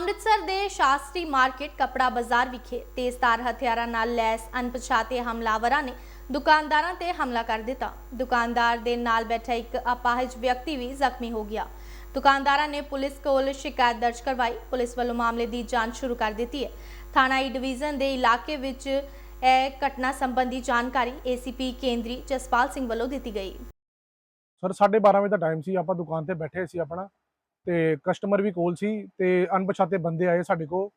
ਅੰਮ੍ਰਿਤਸਰ ਦੇ ਸ਼ਾਸਤਰੀ ਮਾਰਕੀਟ ਕਪੜਾ ਬਾਜ਼ਾਰ ਵਿਖੇ ਤੇਜ਼ਧਾਰ ਹਥਿਆਰਾਂ ਨਾਲ ਲੈਸ ਅਣਪਛਾਤੇ ਹਮਲਾਵਰਾਂ ਨੇ ਦੁਕਾਨਦਾਰਾਂ ਤੇ ਹਮਲਾ ਕਰ ਦਿੱਤਾ। ਦੁਕਾਨਦਾਰ ਦੇ ਨਾਲ ਬੈਠਾ ਇੱਕ ਅਪਾਹਜ ਵਿਅਕਤੀ ਵੀ ਜ਼ਖਮੀ ਹੋ ਗਿਆ। ਦੁਕਾਨਦਾਰਾਂ ਨੇ ਪੁਲਿਸ ਕੋਲ ਸ਼ਿਕਾਇਤ ਦਰਜ ਕਰਵਾਈ। ਪੁਲਿਸ ਵੱਲੋਂ ਮਾਮਲੇ ਦੀ ਜਾਂਚ ਸ਼ੁਰੂ ਕਰ ਦਿੱਤੀ ਹੈ। ਥਾਣਾ ਈ ਡਿਵੀਜ਼ਨ ਦੇ ਇਲਾਕੇ ਵਿੱਚ ਇਹ ਘਟਨਾ ਸੰਬੰਧੀ ਜਾਣਕਾਰੀ ਏਸੀਪੀ ਕੇਂਦਰੀ ਜਸਪਾਲ ਸਿੰਘ ਵੱਲੋਂ ਦਿੱਤੀ ਗਈ। ਸਰ 12:30 ਵਜੇ ਦਾ ਟਾਈਮ ਸੀ। ਆਪਾਂ ਦੁਕਾਨ ਤੇ ਬੈਠੇ ਸੀ ਆਪਣਾ। ਤੇ ਕਸਟਮਰ ਵੀ ਕੋਲ ਸੀ ਤੇ ਅਣਪਛਾਤੇ ਬੰਦੇ ਆਏ ਸਾਡੇ ਕੋਲ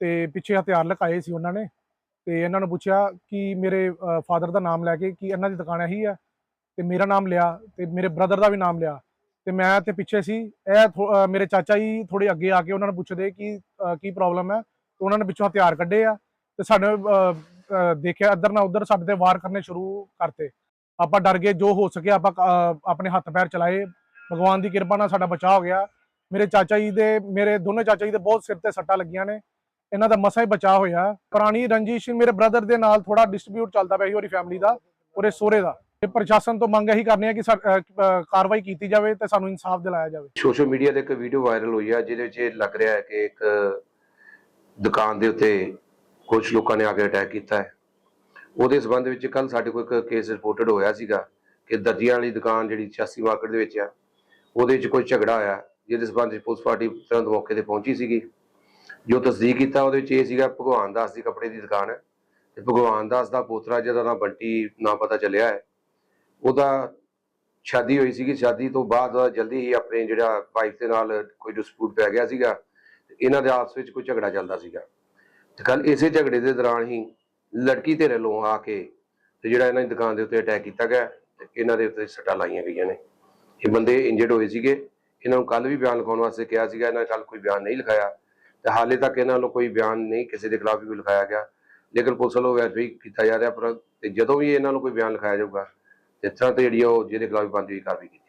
ਤੇ ਪਿੱਛੇ ਹਥਿਆਰ ਲਗਾਏ ਸੀ ਉਹਨਾਂ ਨੇ ਤੇ ਇਹਨਾਂ ਨੂੰ ਪੁੱਛਿਆ ਕਿ ਮੇਰੇ ਫਾਦਰ ਦਾ ਨਾਮ ਲੈ ਕੇ ਕਿ ਇਹਨਾਂ ਦੀ ਦੁਕਾਨ ਇਹੀ ਹੈ ਤੇ ਮੇਰਾ ਨਾਮ ਲਿਆ ਤੇ ਮੇਰੇ ਬ੍ਰਦਰ ਦਾ ਵੀ ਨਾਮ ਲਿਆ ਤੇ ਮੈਂ ਤੇ ਪਿੱਛੇ ਸੀ, ਇਹ ਥੋ- ਮੇਰੇ ਚਾਚਾ ਜੀ ਥੋੜੇ ਅੱਗੇ ਆ ਕੇ ਉਹਨਾਂ ਨੂੰ ਪੁੱਛਦੇ ਕਿ ਕੀ ਪ੍ਰੋਬਲਮ ਹੈ ਤੇ ਉਹਨਾਂ ਨੇ ਵਿੱਚੋਂ ਹਥਿਆਰ ਕੱਢੇ ਆ ਤੇ ਸਾਡੇ ਦੇਖਿਆ ਇੱਧਰ ਨਾ ਉੱਧਰ ਸਾਡੇ ਤੇ ਵਾਰ ਕਰਨੇ ਸ਼ੁਰੂ ਕਰਤੇ। ਆਪਾਂ ਡਰ ਗਏ ਜੋ ਹੋ ਸਕਿਆ ਆਪਾਂ ਆਪਣੇ ਹੱਥ ਪੈਰ ਚਲਾਏ, ਭਗਵਾਨ ਦੀ ਕਿਰਪਾ ਨਾਲ ਸਾਡਾ ਬਚਾਅ ਹੋ ਗਿਆ ਮੇਰੇ ਚਾਚਾ ਜੀ ਦੇ, ਮੇਰੇ ਦੋਨੇ ਚਾਚਾ ਜੀ ਦੇ ਬਹੁਤ ਸਿਰ ਤੇ ਸੱਟਾਂ ਲੱਗੀਆਂ ਨੇ। ਇਹਨਾਂ ਦਾ ਮਸਾ ਹੀ ਬਚਾਅ ਹੋਇਆ। ਪੁਰਾਣੀ ਰੰਜਿਸ਼ ਮੇਰੇ ਬ੍ਰਦਰ ਦੇ ਨਾਲ ਥੋੜਾ ਡਿਸਟ੍ਰੀਬਿਊਟ ਚੱਲਦਾ ਪਿਆ ਸੀ ਉਹਦੀ ਫੈਮਿਲੀ ਦਾ, ਉਹਦੇ ਸਹੁਰੇ ਦਾ। ਤੇ ਪ੍ਰਸ਼ਾਸਨ ਤੋਂ ਮੰਗ ਇਹੀ ਕਰਨੀ ਹੈ ਕਿ ਕਾਰਵਾਈ ਕੀਤੀ ਜਾਵੇ ਤੇ ਸਾਨੂੰ ਇਨਸਾਫ ਦਿਲਾਇਆ ਜਾਵੇ। ਸੋਸ਼ਲ ਮੀਡੀਆ ਤੇ ਇੱਕ ਵੀਡੀਓ ਵਾਇਰਲ ਹੋਈ ਆ, ਜਿਹਦੇ ਵਿੱਚ ਇਹ ਲੱਗ ਰਿਹਾ ਹੈ ਕਿ ਇੱਕ ਦੁਕਾਨ ਦੇ ਉੱਤੇ ਕੁਝ ਲੋਕਾਂ ਨੇ ਆ ਕੇ ਅਟੈਕ ਕੀਤਾ ਹੈ। ਉਹਦੇ ਸਬੰਧ ਵਿੱਚ ਕੱਲ ਸਾਡੇ ਕੋਲ ਇੱਕ ਕੇਸ ਰਿਪੋਰਟਡ ਹੋਇਆ ਸੀਗਾ ਕਿ ਦਰਜੀਆਂ ਵਾਲੀ ਦੁਕਾਨ ਜਿਹੜੀ 86 ਮਾਰਕੀਟ ਦੇ ਵਿੱਚ ਆ, ਉਹਦੇ ਵਿੱਚ ਕੋਈ ਝਗੜਾ ਹੋਇਆ। ਜਿਹਦੇ ਸਬੰਧ ਵਿੱਚ ਪੁਲਿਸ ਪਾਰਟੀ ਤੁਰੰਤ ਮੌਕੇ ਤੇ ਪਹੁੰਚੀ ਸੀਗੀ। ਜੋ ਤਸਦੀਕ ਕੀਤਾ ਉਹਦੇ ਵਿੱਚ ਇਹ ਸੀਗਾ, ਭਗਵਾਨ ਦਾਸ ਦੀ ਕੱਪੜੇ ਦੀ ਦੁਕਾਨ ਹੈ ਤੇ ਭਗਵਾਨ ਦਾਸ ਦਾ ਪੋਤਰਾ ਜਿਹਦਾ ਨਾਮ ਬੰਟੀ ਨਾ ਪਤਾ ਚੱਲਿਆ ਹੈ। ਉਹਦਾ ਸ਼ਾਦੀ ਹੋਈ ਸੀਗੀ, ਸ਼ਾਦੀ ਤੋਂ ਬਾਅਦ ਉਹ ਜਲਦੀ ਹੀ ਆਪਣੇ ਜਿਹੜਾ ਵਾਈਫ ਦੇ ਨਾਲ ਕੋਈ ਡਿਸਪਿਊਟ ਪੈ ਗਿਆ ਸੀਗਾ ਤੇ ਇਹਨਾਂ ਦੇ ਆਪਸ ਵਿੱਚ ਕੋਈ ਝਗੜਾ ਚੱਲਦਾ ਸੀਗਾ। ਤੇ ਕੱਲ ਇਸੇ ਝਗੜੇ ਦੇ ਦੌਰਾਨ ਹੀ ਲੜਕੀ ਧਿਰ ਵੱਲੋਂ ਆ ਕੇ ਤੇ ਜਿਹੜਾ ਇਹਨਾਂ ਦੀ ਦੁਕਾਨ ਦੇ ਉੱਤੇ ਅਟੈਕ ਕੀਤਾ ਗਿਆ ਤੇ ਇਹਨਾਂ ਦੇ ਉੱਤੇ ਸੱਟਾਂ ਲਾਈਆਂ ਗਈਆਂ ਨੇ। ਇਹ ਬੰਦੇ ਇੰਜਰਡ ਹੋਏ ਸੀਗੇ। ਇਹਨਾਂ ਨੂੰ ਕੱਲ ਵੀ ਬਿਆਨ ਲਿਖਾਉਣ ਵਾਸਤੇ ਕਿਹਾ ਸੀਗਾ, ਇਹਨਾਂ ਨੇ ਕੱਲ ਕੋਈ ਬਿਆਨ ਨਹੀਂ ਲਿਖਾਇਆ। ਤੇ ਹਾਲੇ ਤੱਕ ਇਹਨਾਂ ਨੂੰ ਕੋਈ ਬਿਆਨ ਨਹੀਂ ਕਿਸੇ ਦੇ ਖਿਲਾਫ ਵੀ ਲਿਖਾਇਆ ਗਿਆ। ਲੇਕਿਨ ਪੁਲਿਸ ਵੱਲੋਂ ਵੈਰੀਫਾਈ ਕੀਤਾ ਜਾ ਰਿਹਾ, ਪਰ ਤੇ ਜਦੋਂ ਵੀ ਇਹਨਾਂ ਨੂੰ ਕੋਈ ਬਿਆਨ ਲਿਖਾਇਆ ਜਾਊਗਾ ਤੇ ਇਸ ਤਰ੍ਹਾਂ ਤੇ ਜਿਹੜੀ ਉਹ ਜਿਹਦੇ ਖਿਲਾਫ ਬੰਦੀ ਕਾਰਵਾਈ ਕੀਤੀ